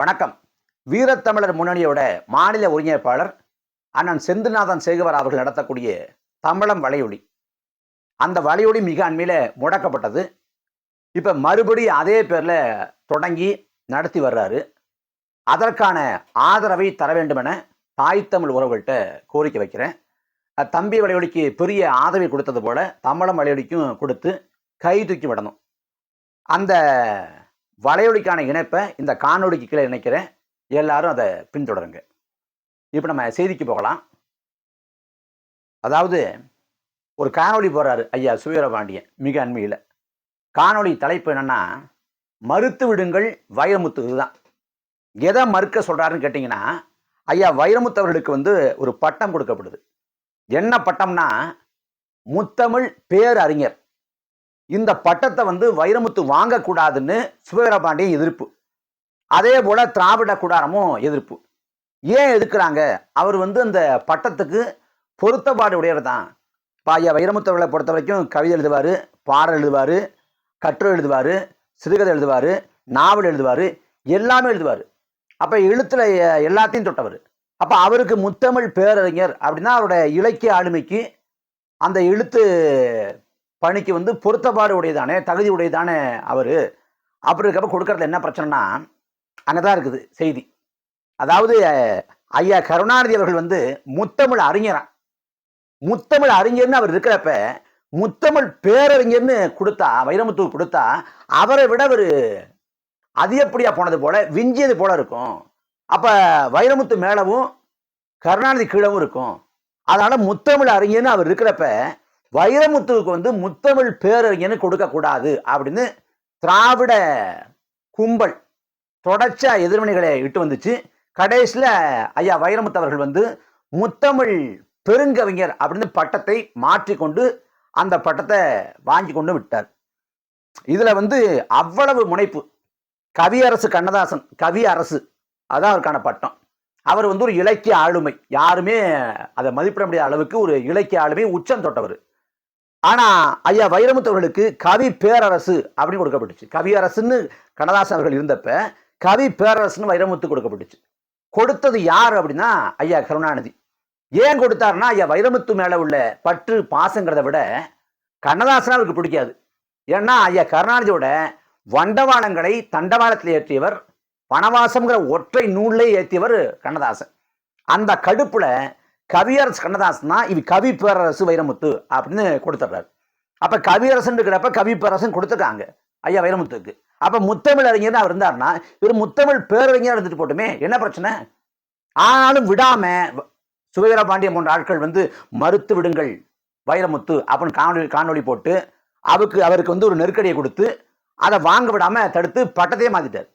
வணக்கம். வீரத்தமிழர் முன்னணியோட மாநில ஒருங்கிணைப்பாளர் அண்ணன் செந்துநாதன் சேகவர் அவர்கள் நடத்தக்கூடிய தமிழம் வலையொலி. அந்த வலையொலி மிக அண்மையில் முடக்கப்பட்டது. இப்போ மறுபடியும் அதே பேரில் தொடங்கி நடத்தி வர்றாரு. அதற்கான ஆதரவை தர வேண்டுமென தாய் தமிழ் உறவுகள்கிட்ட கோரிக்கை வைக்கிறேன். தம்பி வலையொலிக்கு பெரிய ஆதரவை கொடுத்தது போல தமிழம் வலையொலிக்கும் கொடுத்து கை தூக்கி விடணும். அந்த வலையொலிக்கான இணைப்பை இந்த காணொளிக்கு கீழே இணைக்கிறேன் எல்லாரும் அதை பின்தொடருங்க. இப்போ நம்ம செய்திக்கு போகலாம். அதாவது ஒரு காணொளி போகிறாரு ஐயா சுவீரபாண்டியன் மிக அண்மையில். காணொளி தலைப்பு என்னன்னா மறுத்து விடுங்கள் வைரமுத்து இதுதான். எதை மறுக்க சொல்கிறாருன்னு கேட்டிங்கன்னா ஐயா வைரமுத்து அவர்களுக்கு வந்து ஒரு பட்டம் கொடுக்கப்படுது. என்ன பட்டம்னா முத்தமிழ் பேரறிஞர். இந்த பட்டத்தை வந்து வைரமுத்து வாங்கக்கூடாதுன்னு சுவீரபாண்டியன் எதிர்ப்பு. அதே போல திராவிட கூடாரமும் எதிர்ப்பு. ஏன் எதிர்க்கிறாங்க அவர் வந்து அந்த பட்டத்துக்கு பொருத்தப்பாடு உடையவர் தான் இப்போ ஐயா பொறுத்த வரைக்கும் கவிதை எழுதுவார் பாடல் எழுதுவார் கட்டுரை எழுதுவார் சிறுகதை எழுதுவார் நாவல் எழுதுவார் எல்லாமே எழுதுவார். அப்போ எழுத்துல எல்லாத்தையும் தொட்டவர். அப்போ அவருக்கு முத்தமிழ் பேரறிஞர் அப்படின்னா அவருடைய இலக்கிய ஆளுமைக்கு அந்த எழுத்து பணிக்கு வந்து பொருத்தப்பாடு உடையதானே தகுதி உடையதானே அவர். அப்படி இருக்கப்ப கொடுக்கறதுல என்ன பிரச்சனைனா அங்கே தான் இருக்குது செய்தி. அதாவது ஐயா கருணாநிதி அவர்கள் வந்து முத்தமிழ் அறிஞரான் முத்தமிழ் அறிஞர்னு அவர் இருக்கிறப்ப முத்தமிழ் பேரறிஞர்னு கொடுத்தா வைரமுத்து கொடுத்தா அவரை விட ஒரு அதிகப்படியாக போனது போல விஞ்சியது போல இருக்கும். அப்போ வைரமுத்து மேலவும் கருணாநிதி கீழவும் இருக்கும். அதனால் முத்தமிழ் அறிஞர்னு அவர் இருக்கிறப்ப வைரமுத்துவுக்கு வந்து முத்தமிழ் பேரறிஞர்னு கொடுக்கக்கூடாது அப்படின்னு திராவிட கும்பல் தொடர்ச்சியா எதிர்வினைகளை இட்டு வந்துச்சு. கடைசியில் ஐயா வைரமுத்து அவர்கள் வந்து முத்தமிழ் பெருங்கவிஞர் அப்படின்னு பட்டத்தை மாற்றிக்கொண்டு அந்த பட்டத்தை வாங்கி கொண்டு விட்டார். இதில் வந்து அவ்வளவு முனைப்பு. கவியரசு கண்ணதாசன் கவி அரசு அதான் அவருக்கான பட்டம். அவர் வந்து ஒரு இலக்கிய ஆளுமை. யாருமே அதை மதிப்பிட முடியாத அளவுக்கு ஒரு இலக்கிய ஆளுமை உச்சம் தொட்டவர். ஆனா ஐயா வைரமுத்து அவர்களுக்கு கவி பேரரசு அப்படின்னு கொடுக்கப்பட்டுச்சு. கவி அரசுன்னு கண்ணதாசன் அவர்கள் இருந்தப்ப கவி பேரரசுன்னு வைரமுத்து கொடுக்கப்பட்டுச்சு. கொடுத்தது யார் அப்படின்னா ஐயா கருணாநிதி. ஏன் கொடுத்தாருன்னா ஐயா வைரமுத்து மேல உள்ள பற்று பாசங்கிறத விட கண்ணதாசனா அவருக்கு பிடிக்காது. ஏன்னா ஐயா கருணாநிதியோட வண்டவாளங்களை தண்டவாளத்தில் ஏற்றியவர் வனவாசம்ங்கிற ஒற்றை நூல்லே ஏற்றியவர் கண்ணதாசன். அந்த கடுப்புல கவியரசு கண்ணதாசன் தான் இது கவி பேரரசு வைரமுத்து அப்படின்னு கொடுத்துட்றாரு. அப்போ கவியரசன் இருக்கிறப்ப கவி பேரரசன் கொடுத்துருக்காங்க ஐயா வைரமுத்துக்கு. அப்போ முத்தமிழ் அறிஞர் அவர் இருந்தார்னா இவர் முத்தமிழ் பேரறிஞர் இருந்துட்டு போட்டுமே என்ன பிரச்சனை? ஆனாலும் விடாம வ- சுபவீர பாண்டியன் போன்ற ஆட்கள் வந்து மறுத்து விடுங்கள் வைரமுத்து அப்படின்னு காணொலி காணொலி போட்டு அவருக்கு அவருக்கு வந்து ஒரு நெருக்கடியை கொடுத்து அதை வாங்க விடாம தடுத்து பட்டத்தையே மாத்திட்டார்.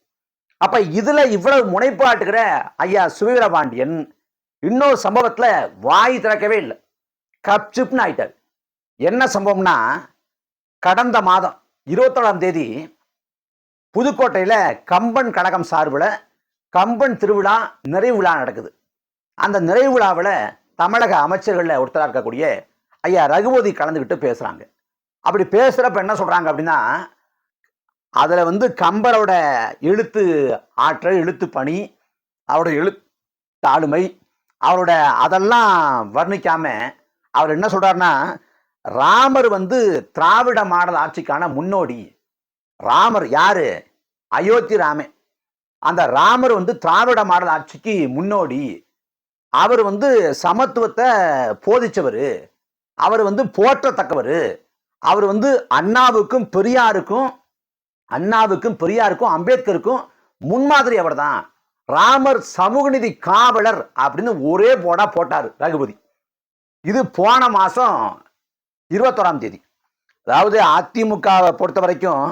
அப்ப இதுல இவ்வளவு முனைப்பாட்டுக்கிற ஐயா சுவீர பாண்டியன் இன்னொரு சம்பவத்தில் வாய் திறக்கவே இல்லை. கப்சிப்னு ஆயிட்டார். என்ன சம்பவம்னா கடந்த மாதம் இருபத்தோழாம் தேதி புதுக்கோட்டையில் கம்பன் கழகம் சார்பில் கம்பன் திருவிழா நிறைவு விழா நடக்குது. அந்த நிறைவு விழாவில் தமிழக அமைச்சர்களில் ஒருத்தராக இருக்கக்கூடிய ஐயா ரகுபதி கலந்துக்கிட்டு பேசுகிறாங்க அப்படி பேசுகிறப்ப என்ன சொல்கிறாங்க அப்படின்னா அதில் வந்து கம்பரோட எழுத்து ஆற்றல் எழுத்து பணி அவரோட எழுத்து ஆளுமை அவரோட அதெல்லாம் வர்ணிக்காம அவர் என்ன சொல்றாருன்னா ராமர் வந்து திராவிட மாடல் ஆட்சிக்கான முன்னோடி. ராமர் யாரு? அயோத்தி ராமே. அந்த ராமர் வந்து திராவிட மாடல் ஆட்சிக்கு முன்னோடி. அவர் வந்து சமத்துவத்தை போதிச்சவர். அவர் வந்து போற்றத்தக்கவர். அவர் வந்து அண்ணாவுக்கும் பெரியாருக்கும் அண்ணாவுக்கும் பெரியாருக்கும் அம்பேத்கருக்கும் முன்மாதிரி அவர்தான். ராமர் சமூகநீதி காவலர் அப்படின்னு ஒரே போடா போட்டார் ரகுபதி. இது போன மாதம் இருபத்தோராம் தேதி. அதாவது அதிமுகவை பொறுத்த வரைக்கும்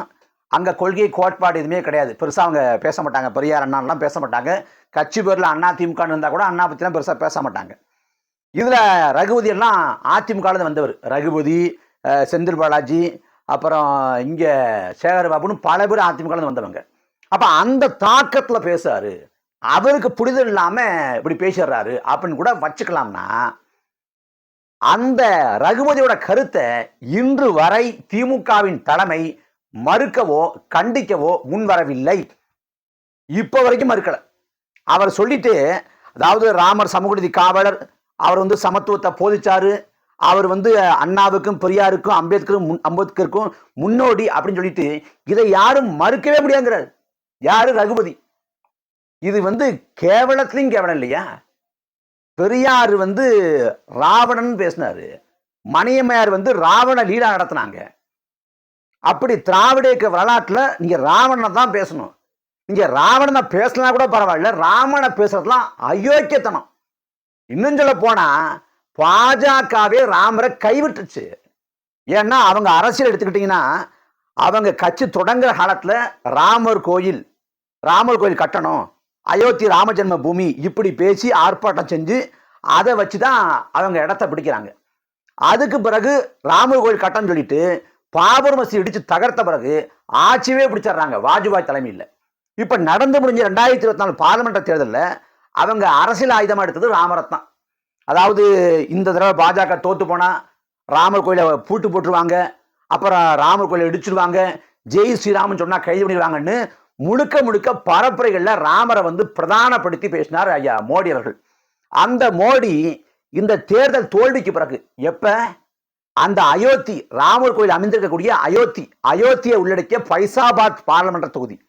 அங்கே கொள்கை கோட்பாடு எதுவுமே கிடையாது. பெருசாக அவங்க பேச மாட்டாங்க. பெரியார் அண்ணாலாம் பேச மாட்டாங்க. கட்சி பேரில் அண்ணா திமுகன்னு இருந்தால் கூட அண்ணா பற்றிலாம் பெருசாக பேச மாட்டாங்க. இதில் ரகுபதி எல்லாம் அதிமுக வந்தவர். ரகுபதி செந்தில் பாலாஜி அப்புறம் இங்கே சேகர் பாபுன்னு பல பேர் அதிமுக வந்தவங்க. அப்போ அந்த தாக்கத்தில் பேசுவார் அவருக்கு புரிதல் இல்லாமல் இப்படி பேசிடுறாரு அப்படின்னு கூட வச்சுக்கலாம்னா அந்த ரகுபதியோட கருத்தை இன்று வரை திமுகவின் தலைமை மறுக்கவோ கண்டிக்கவோ முன்வரவில்லை. இப்போ வரைக்கும் மறுக்கலை. அவர் சொல்லிட்டு அதாவது ராமர் சமூகநீதி காவலர் அவர் வந்து சமத்துவத்தை போதிச்சாரு. அவர் வந்து அண்ணாவுக்கும் பெரியாருக்கும் அம்பேத்கரும் முன் அம்பேத்கருக்கும் முன்னோடி அப்படின்னு சொல்லிட்டு இதை யாரும் மறுக்கவே முடியாங்கிறார் யாரு ரகுபதி? இது வந்து கேவலத்திலையும் கேவலம் இல்லையா? பெரியார் வந்து ராவணன் பேசினாரு. மணியம்மையார் வந்து ராவண லீலா நடத்தினாங்க. அப்படி திராவிடக்க வரலாற்றில் நீங்கள் ராவணனை தான் பேசணும். நீங்கள் ராவணனை பேசினா கூட பரவாயில்ல ராமனை பேசுறதுலாம் அயோக்கியத்தனம். இன்னும் சொல்ல போனால் பாஜகவே ராமரை கைவிட்டுச்சு ஏன்னா அவங்க அரசியல் எடுத்துக்கிட்டிங்கன்னா அவங்க கட்சி தொடங்குற காலத்தில் ராமர் கோயில் ராமர் கோயில் கட்டணும். அயோத்தி ராமஜென்ம பூமி இப்படி பேசி ஆர்ப்பாட்டம் செஞ்சு அதை வச்சு தான் அவங்க இடத்த பிடிக்கிறாங்க. அதுக்கு பிறகு ராமர் கோயில் கட்டணம் சொல்லிட்டு பாபர் மசி இடித்து தகர்த்த பிறகு ஆட்சியவே பிடிச்சிடுறாங்க வாஜ்பாய் தலைமையில். இப்போ நடந்து முடிஞ்ச ரெண்டாயிரத்தி இருபத்தி நாலு பார்லிமெண்ட் தேர்தலில் அவங்க அரசியல் ஆயுதமாக எடுத்தது ராமரத்னம். அதாவது இந்த தடவை பாஜக தோற்று போனால் ராமர் கோயிலை பூட்டு போட்டுருவாங்க அப்புறம் ராமர் கோயிலை இடிச்சிருவாங்க ஜெய் ஸ்ரீராமன் சொன்னால் கைது பண்ணிடுவாங்கன்னு முழுக்க முழுக்க பரப்புரைகளில் ராமரை வந்து பிரதானப்படுத்தி பேசினார் ஐயா மோடி அவர்கள். அந்த மோடி இந்த தேர்தல் தோல்விக்கு பிறகு எப்ப? அந்த அயோத்தி ராமர் கோயில் அமைந்திருக்கக்கூடிய அயோத்தி அயோத்தியை உள்ளடக்கிய பைசாபாத் பாராளுமன்ற தொகுதி.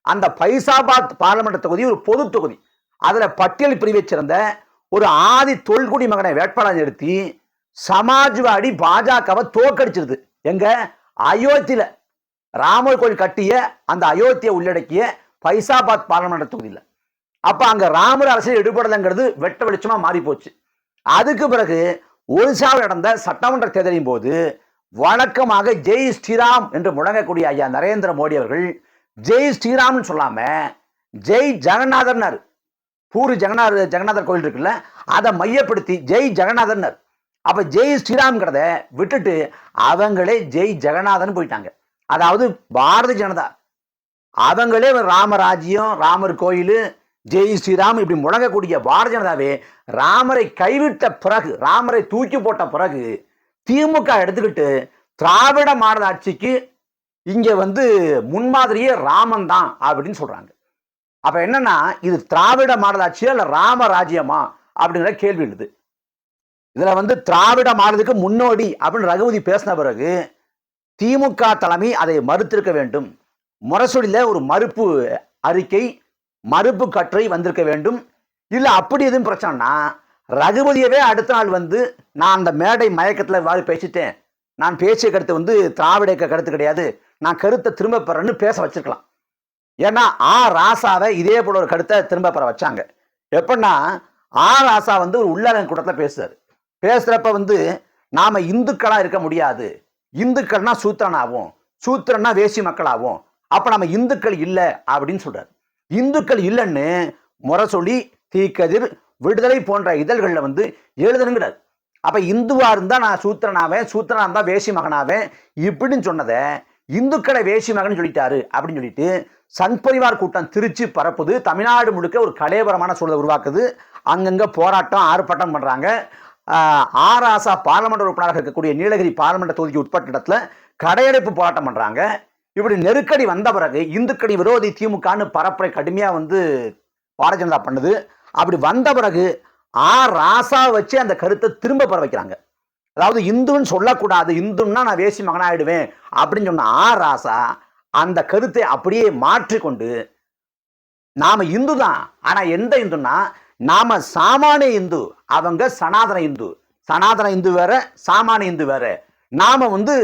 அந்த பைசாபாத் பாராளுமன்ற தொகுதி ஒரு பொது தொகுதி. அதுல பட்டியல் பிரிவை சேர்ந்த ஒரு ஆதி தொல்குடி மகனை வேட்பாளர் நிறுத்தி சமாஜ்வாடி பாஜகவை தோக்கடிச்சிருது எங்க? அயோத்தியில. ராமர் கோயில் கட்டிய அந்த அயோத்தியை உள்ளடக்கிய பைசாபாத் பாராளுமன்ற தொகுதியில். அப்போ அங்கே ராமர் அரசியல் ஈடுபடலைங்கிறது வெட்ட வெளிச்சமாக மாறி போச்சு அதுக்கு பிறகு ஒரிசாவில் நடந்த சட்டமன்ற தேர்தலின் போது வழக்கமாக ஜெய் ஸ்ரீராம் என்று முழங்கக்கூடிய ஐயா நரேந்திர மோடி அவர்கள் ஜெய் ஸ்ரீராம்னு சொல்லாம ஜெய் ஜெகநாதர்னார். பூரி ஜெகநாத ஜெகநாதர் கோயில் இருக்குல்ல அதை மையப்படுத்தி ஜெய் ஜெகநாதர்னர். அப்போ ஜெய் ஸ்ரீராம்ங்கிறத விட்டுட்டு அவங்களே ஜெய் ஜெகநாதன் போயிட்டாங்க. அதாவது பாரதிய ஜனதா. அவங்களே ராமராஜ்யம் ராமர் கோயில் ஜெய் ஸ்ரீராம் இப்படி முழங்கக்கூடிய பாரதிய ஜனதாவே ராமரை கைவிட்ட பிறகு ராமரை தூக்கி போட்ட பிறகு திமுக எடுத்துக்கிட்டு திராவிட மாடல் ஆட்சிக்கு இங்கே வந்து முன்மாதிரியே ராமன் தான் அப்படின்னு சொல்கிறாங்க அப்போ என்னன்னா இது திராவிட மாடல் ஆட்சியா இல்ல ராம அப்படிங்கிற கேள்வி எழுது. இதில் வந்து திராவிட மாடலுக்கு முன்னோடி அப்படின்னு ரகுபதி பேசின பிறகு திமுக தலைமை அதை மறுத்திருக்க வேண்டும். முரசொலியில் ஒரு மறுப்பு அறிக்கை மறுப்பு கற்றை வந்திருக்க வேண்டும். இல்லை அப்படி எதுவும் பிரச்சனைனா ரகுபதியவே அடுத்த நாள் வந்து நான் அந்த மேடை மயக்கத்தில் இவ்வாறு பேசிட்டேன். நான் பேசிய கருத்து வந்து திராவிட கருத்து கிடையாது. நான் கருத்தை திரும்ப பெறேன்னு பேச வச்சிருக்கலாம். ஏன்னா ஆ ராசாவை இதே போல ஒரு கருத்தை திரும்ப பெற வச்சாங்க. எப்படின்னா ஆ ராசா வந்து ஒரு உள்ளரங்க கூட்டத்தில் பேசுறாரு. பேசுகிறப்ப வந்து நாம் இந்துக்களாக இருக்க முடியாது. இந்துக்கள்னா சூத்திரனாகவும் சூத்திரன்னா வேசி மக்களாகவும் அப்போ நம்ம இந்துக்கள் இல்லை அப்படின்னு சொல்கிறார் இந்துக்கள் இல்லைன்னு முரசொலி தீக்கதிர் விடுதலை போன்ற இதழ்களில் வந்து எழுதணுங்கிறார் அப்போ இந்துவாக இருந்தால் நான் சூத்திரனாவேன் சூத்திரனாக இருந்தால் வேசி மகனாவேன் இப்படின்னு சொன்னதை இந்துக்களை வேசி மகன் சொல்லிட்டாரு அப்படின்னு சொல்லிட்டு சங் பரிவார் கூட்டம் திருச்சி பரப்புது. தமிழ்நாடு முழுக்க ஒரு கலையபரமான சூழலை உருவாக்குது. அங்கங்கே போராட்டம் ஆர்ப்பாட்டம் பண்ணுறாங்க ஆர் ஆசா பார்லமெண்ட் உறுப்பினராக இருக்கக்கூடிய நீலகிரி பார்லமெண்ட் தொகுதிக்கு உட்பட்ட இடத்துல கடையடைப்பு போராட்டம் பண்ணுறாங்க இப்படி நெருக்கடி வந்த பிறகு இந்துக்கடி விரோதி திமுகன்னு பரப்புரை கடுமையாக வந்து பாரதிய ஜனதா பண்ணுது. அப்படி வந்த பிறகு ஆர் ராசா வச்சு அந்த கருத்தை திரும்ப பெற வைக்கிறாங்க. அதாவது இந்துன்னு சொல்லக்கூடாது இந்துன்னா நான் வேசி மகனாயிடுவேன் அப்படின்னு சொன்ன ஆர் ராசா அந்த கருத்தை அப்படியே மாற்றிக்கொண்டு நாம இந்து தான் ஆனால் எந்த இந்துன்னா நாம சாமானிய இந்து அவங்க சனாதன இந்து. சனாதன இந்து வேற சாமானிய இந்து வேற. நாம வந்து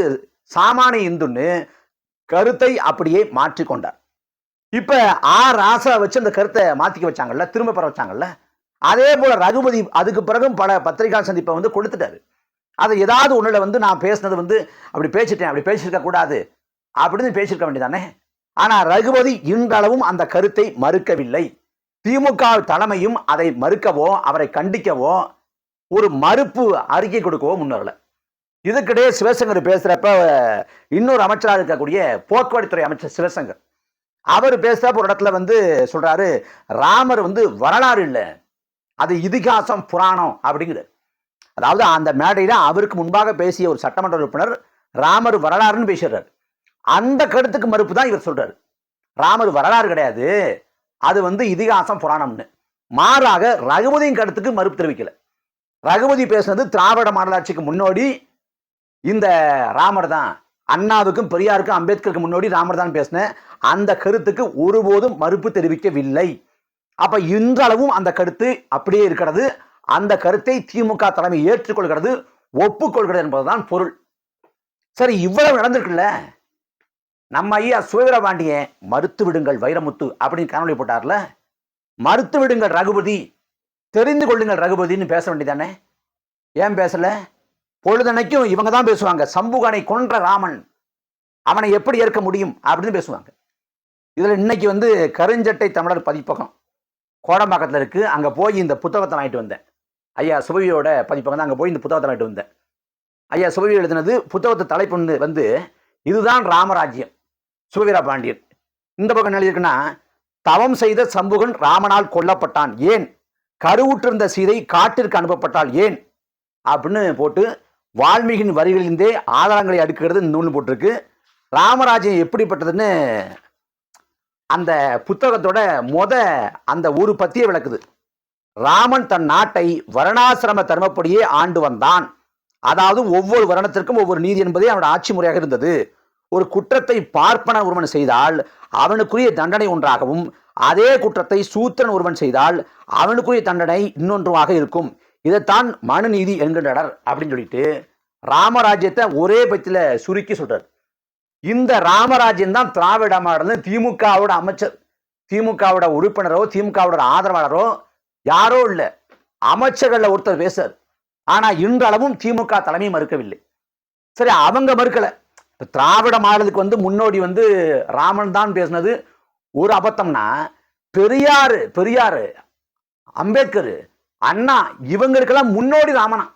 சாமானிய இந்துன்னு கருத்தை அப்படியே மாற்றிக்கொண்டார் இப்ப ஆர் ஆசை வச்சு அந்த கருத்தை மாத்திக்க வச்சாங்கல்ல திரும்ப பெற வச்சாங்கல்ல? அதே போல ரகுபதி அதுக்கு பிறகும் பல பத்திரிகா சந்திப்பை வந்து கொடுத்துட்டாரு. அது ஏதாவது ஒன்றில் வந்து நான் பேசினது வந்து அப்படி பேசிட்டேன் அப்படி பேசியிருக்க கூடாது அப்படின்னு பேசியிருக்க வேண்டியதானே? ஆனால் ரகுபதி இன்றளவும் அந்த கருத்தை மறுக்கவில்லை. திமுக தலைமையும் அதை மறுக்கவோ அவரை கண்டிக்கவோ ஒரு மறுப்பு அறிக்கை கொடுக்கவோ முன்னரல இதுக்கிடையே சிவசங்கர் பேசுகிறப்ப இன்னொரு அமைச்சராக இருக்கக்கூடிய போக்குவரத்துறை அமைச்சர் சிவசங்கர் அவர் பேசுகிறப்ப ஒரு இடத்துல வந்து சொல்கிறாரு ராமர் வந்து வரலாறு இல்லை அது இதிகாசம் புராணம் அப்படிங்கிறார். அதாவது அந்த மேடையில் அவருக்கு முன்பாக பேசிய ஒரு சட்டமன்ற உறுப்பினர் ராமர் வரலாறுன்னு பேசுறாரு அந்த கருத்துக்கு மறுப்பு தான் இவர் சொல்கிறார் ராமர் வரலாறு கிடையாது. அது வந்து இதிகாசம் புராணம்னு. மாறாக ரகுபதியின் கருத்துக்கு மறுப்பு தெரிவிக்கல. ரகுபதி பேசுனது திராவிட மாடலாட்சிக்கு முன்னோடி இந்த ராமர் தான். அண்ணாவுக்கும் பெரியாருக்கும் அம்பேத்கருக்கு முன்னோடி ராமர் தான் பேசின. அந்த கருத்துக்கு ஒருபோதும் மறுப்பு தெரிவிக்கவில்லை. அப்ப இன்றளவும் அந்த கருத்து அப்படியே இருக்கிறது. அந்த கருத்தை திமுக தலைமை ஏற்றுக்கொள்கிறது ஒப்புக்கொள்கிறது என்பதுதான் பொருள். சரி இவ்வளவு நடந்திருக்குல்ல? நம்ம ஐயா சுயவீரபாண்டியன் மறுத்து விடுங்கள் வைரமுத்து அப்படின்னு காணொலி போட்டார்ல? மறுத்து விடுங்கள் ரகுபதி தெரிந்து கொள்ளுங்கள் ரகுபதின்னு பேச வேண்டியதானே? ஏன் பேசல? பொழுதனைக்கும் இவங்க தான் பேசுவாங்க. சம்புகனை கொன்ற ராமன் அவனை எப்படி ஏற்க முடியும் அப்படின்னு பேசுவாங்க. இதில் இன்னைக்கு வந்து கருஞ்சட்டை தமிழர் பதிப்பகம் கோடம்பாக்கத்தில் இருக்கு. அங்கே போய் இந்த புத்தகத்தை வாங்கிட்டு வந்தேன். ஐயா சுபவியோட பதிப்பகம் தான். அங்கே போய் இந்த புத்தகத்தை வாங்கிட்டு வந்தேன். ஐயா சுபவி எழுதினது புத்தகத்தை தலைப்பு வந்து இதுதான் ராமராஜ்யம். சுவீரா பாண்டியன் இந்த பக்கம் என்ன எழுதியிருக்குன்னா தவம் செய்த சம்புகன் ராமனால் கொல்லப்பட்டான். ஏன்? கருவுற்றிருந்த சீதை காட்டிற்கு அனுப்பப்பட்டால் ஏன்? அப்படின்னு போட்டு வால்மீகின் வரிகளிலிருந்தே ஆதாரங்களை அடுக்கிறது இந்த நூல் போட்டிருக்கு. ராமராஜ்யம் எப்படிப்பட்டதுன்னு அந்த புத்தகத்தோட மொத அந்த ஒரு பத்தியை விளக்குது. ராமன் தன் நாட்டை வருணாசிரம தர்மப்படியே ஆண்டு வந்தான். அதாவது ஒவ்வொரு வருணத்திற்கும் ஒவ்வொரு நீதி என்பதே அவனோட ஆட்சி முறையாக இருந்தது. ஒரு குற்றத்தை பார்ப்பன ஒருவன் செய்தால் அவனுக்குரிய தண்டனை ஒன்றாகவும் அதே குற்றத்தை சூத்திரன் ஒருவன் செய்தால் அவனுக்குரிய தண்டனை இன்னொன்றுமாக இருக்கும். இதைத்தான் மனுநீதி என்கின்றனர் அப்படின்னு சொல்லிட்டு ராமராஜ்யத்தை ஒரே பட்சத்தில் சுருக்கி சொல்றார். இந்த ராமராஜ்யம் தான் திராவிட மாடல் திமுகவோட அமைச்சர் திமுகவோட உறுப்பினரோ திமுகவோட ஆதரவாளரோ யாரோ இல்லை. அமைச்சர்களில் ஒருத்தர் பேசுறார். ஆனால் இன்றளவும் திமுக தலைமை மறுக்கவில்லை. சரி அவங்க மறுக்கலை. இப்போ திராவிட மாடலுக்கு வந்து முன்னோடி வந்து ராமன் தான் பேசினது. ஒரு அபத்தம்னா பெரியார் பெரியார் அம்பேத்கர் அண்ணா இவங்களுக்கெல்லாம் முன்னோடி ராமனா.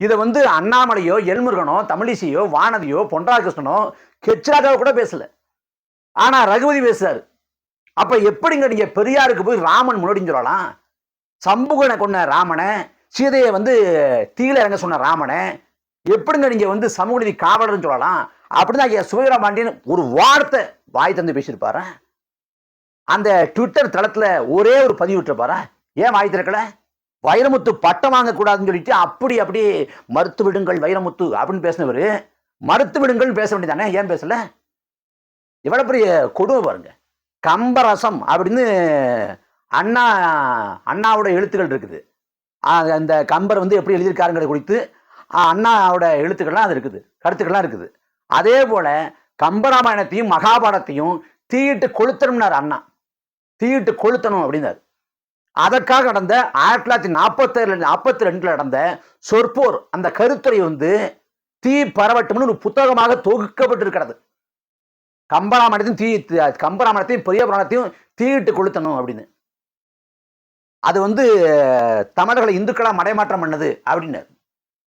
இதை வந்து அண்ணாமலையோ எல்முருகனோ தமிழிசையோ வானதியோ பொன்ராகிருஷ்ணனோ கெச்சராஜாவோ கூட பேசல. ஆனால் ரகுபதி பேசுறாரு. அப்போ எப்படிங்க நீங்கள் பெரியாருக்கு போய் ராமன் முன்னாடின்னு சொல்லலாம் சம்புகனை கொண்ட ராமனை சீதையை வந்து தீல இறங்க சொன்ன ராமனை எப்படிங்க நீங்க வந்து சமூக நீதி காவலர்னு சொல்லலாம்? அப்படிதான் ஐயா சுயராம் பாண்டியன் ஒரு வார்த்தை வாய் தந்து பேசியிருப்பாரு? அந்த ட்விட்டர் தளத்துல ஒரே ஒரு பதிவு விட்டுருப்பாரா? ஏன் வாய் திறக்கல? வைரமுத்து பட்டம் வாங்கக்கூடாதுன்னு சொல்லிட்டு அப்படி அப்படியே மறுத்து விடுங்கள் வைரமுத்து அப்படின்னு பேசினவர். மறுத்து விடுங்கள் பேச வேண்டியதானே? ஏன் பேசல? எவ்வளவு பெரிய கொடுமை பாருங்க. கம்பரசம் அப்படின்னு அண்ணா அண்ணாவோட எழுத்துக்கள் இருக்குது. அந்த கம்பர் வந்து எப்படி எழுதியிருக்காருங்கிறத குறித்து அண்ணாவோட எழுத்துக்கள்லாம் அது இருக்குது கருத்துக்கள்லாம் இருக்குது. அதே போல கம்பராமாயணத்தையும் மகாபாரத்தையும் தீயிட்டு கொளுத்தணும்னார் அண்ணா. தீயிட்டு கொளுத்தணும் அப்படின்னாரு. அதற்காக நடந்த ஆயிரத்தி தொள்ளாயிரத்தி நாற்பத்தேழு நாற்பத்தி ரெண்டில் நடந்த சொற்போர் அந்த கருத்துரை வந்து தீ பரவட்டும்னு ஒரு புத்தகமாக தொகுக்கப்பட்டிருக்கிறது. கம்பராமாயணத்தையும் தீ கம்பராமாயணத்தையும் பெரிய புராணத்தையும் தீயிட்டு கொளுத்தணும் அப்படின்னு. அது வந்து தமிழர்களை இந்துக்களாக மடைமாற்றம் பண்ணது அப்படின்னு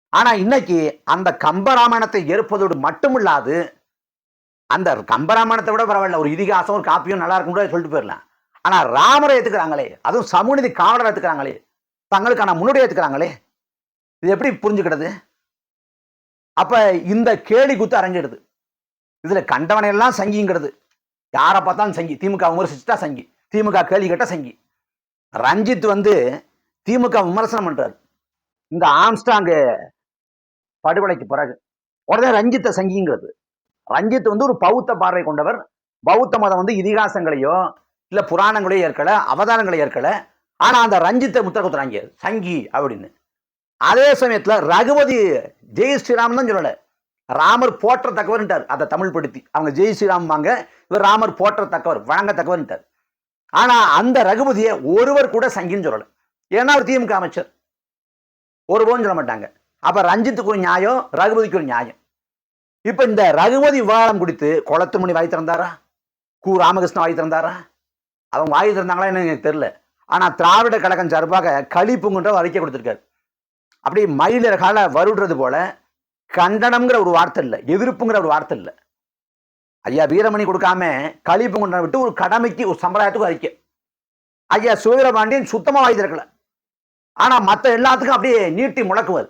ஆனா இன்னைக்கு அந்த கம்பராமாயணத்தை ஏற்பதோடு மட்டுமில்லாது அந்த கம்பராமாயணத்தை விட பரவாயில்ல ஒரு இதிகாசம் ஒரு காப்பியும் நல்லா இருக்கும் சொல்லிட்டு போயிடலாம். ஆனா ராமரை ஏத்துக்கிறாங்களே அதுவும் சமூகநீதி காவலரை ஏத்துக்கிறாங்களே தங்களுக்கான முன்னோடி ஏத்துக்கிறாங்களே இது எப்படி புரிஞ்சுக்கிறது? அப்ப இந்த கேலி குத்து அரங்கிடுது. இதுல கண்டவனையெல்லாம் சங்கிங்கிறது. யாரை பார்த்தாலும் சங்கி. திமுக விமர்சிச்சுட்டா சங்கி. திமுக கேள்வி கேட்டா சங்கி. ரஞ்சித் வந்து திமுக விமர்சனம் பண்றாரு. இந்த ஆம்ஸ்டாங்கு படுகொலைக்கு பிறகு. உடனே ரஞ்சித்த சங்கிங்கிறது. ரஞ்சித் வந்து ஒரு பௌத்த பார்வை கொண்டவர். பௌத்த மதம் வந்து இதிகாசங்களையோ இல்ல புராணங்களையோ ஏற்கல அவதாரங்களையோ ஏற்கல. ஆனா அந்த ரஞ்சித்தை முத்திர குத்துறாங்க சங்கி அப்படின்னு. அதே சமயத்துல ரகுபதி ஜெய் ஸ்ரீராம் தான் சொல்லல. ராமர் போற்றத்தக்கவர்ன்ட்டார். அதை தமிழ் படுத்தி அவங்க ஜெய் ஸ்ரீராம் வாங்க இவர் ராமர் போற்றத்தக்கவர் வழங்கத்தக்கவர்ன்ட்டார் ஆனா அந்த ரகுபதியை ஒருவர் கூட சங்கின்னு சொல்லலை. ஏன்னா அவர் திமுக அமைச்சர். ஒருபோன்னு சொல்ல மாட்டாங்க. அப்ப ரஞ்சித்துக்கு ஒரு நியாயம் ரகுபதிக்கு ஒரு நியாயம். இப்ப இந்த ரகுபதி விவாதம் குடித்து குளத்துமணி வாய் திறந்தாரா? கு ராமகிருஷ்ணன் வாய் திறந்தாரா? அவங்க வாய் திறந்தாங்களா எனக்கு தெரியல. ஆனா திராவிட கழகம் சார்பாக கழிப்புங்கன்ற ஒரு அறிக்கை கொடுத்துருக்காரு. அப்படி மயிலர் கால வருடுறது போல கண்டனம்ங்கிற ஒரு வார்த்தை இல்லை எதிர்ப்புங்கிற ஒரு வார்த்தை இல்லை. ஐயா வீரமணி கொடுக்காம களிப்புங்குன்ற விட்டு ஒரு கடமைக்கு ஒரு சம்பிரதாயத்துக்கும் அறிக்கை. ஐயா சுவீரபாண்டியன் சுத்தமாக வாய் திறக்கல. ஆனால் மற்ற எல்லாத்துக்கும் அப்படியே நீட்டி முழக்குவது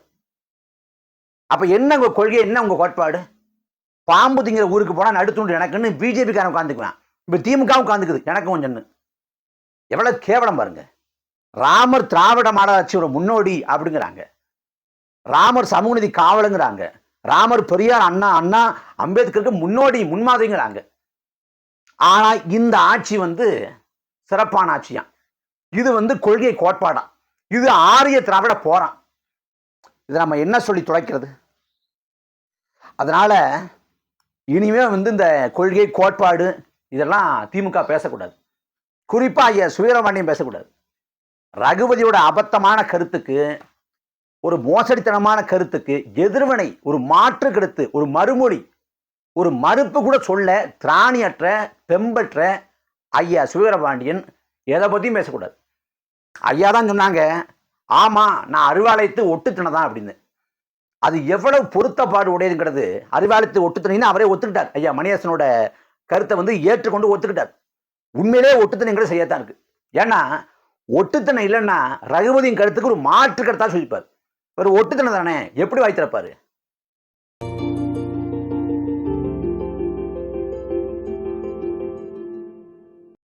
அப்போ என்ன உங்கள் கொள்கை என்ன உங்கள் கோட்பாடு? பாம்பு திங்கிற ஊருக்கு போனால் நடுத்துண்டு எனக்குன்னு பிஜேபிக்காரன் உட்காந்துக்குவேன் இப்போ திமுக உட்காந்துக்குது எனக்கும் கொஞ்சம்னு எவ்வளோ கேவலம் பாருங்க. ராமர் திராவிட மாடலாட்சியோட முன்னோடி அப்படிங்கிறாங்க. ராமர் சமூகநீதி காவலுங்கிறாங்க. ராமர் பெரியார் அண்ணா அண்ணா அம்பேத்கருக்கு முன்னோடி முன்மாதிரிங்கிறாங்க. ஆனால் இந்த ஆட்சி வந்து சிறப்பான ஆட்சியாம் இது வந்து கொள்கை கோட்பாடாம் இது ஆரிய திராவிட போறான் இதை நம்ம என்ன சொல்லி துளைக்கிறது அதனால் இனிமே வந்து இந்த கொள்கை கோட்பாடு இதெல்லாம் திமுக பேசக்கூடாது. குறிப்பாக ஐயா சுயரமணியம் பேசக்கூடாது. ரகுபதியோட அபத்தமான கருத்துக்கு ஒரு மோசடித்தனமான கருத்துக்கு எதிர்வினை ஒரு மாற்று கருத்து ஒரு மறுமொழி ஒரு மறுப்பு கூட சொல்ல திராணியற்ற பெம்பற்ற ஐயா சுவீரபாண்டியன் எதை பற்றியும் பேசக்கூடாது. ஐயா தான் சொன்னாங்க ஆமாம் நான் அறிவாலயத்து ஒட்டுத்தினை தான் அப்படின்னு. அது எவ்வளவு பொருத்தப்பாடு உடையதுங்கிறது அறிவாலயத்து ஒட்டுத்தினைன்னு அவரே ஒத்துக்கிட்டார். ஐயா மணியரசனோட கருத்தை வந்து ஏற்றுக்கொண்டு ஒத்துக்கிட்டார். உண்மையிலே ஒட்டுத்தினைங்கிறது செய்யத்தான் இருக்கு. ஏன்னா ஒட்டுத்திணை இல்லைன்னா ரகுபதியின் கருத்துக்கு ஒரு மாற்று கருத்தாக சொல்லிப்பார். ஒரு ஒட்டுத்திணை தானே எப்படி வாய்த்திருப்பாரு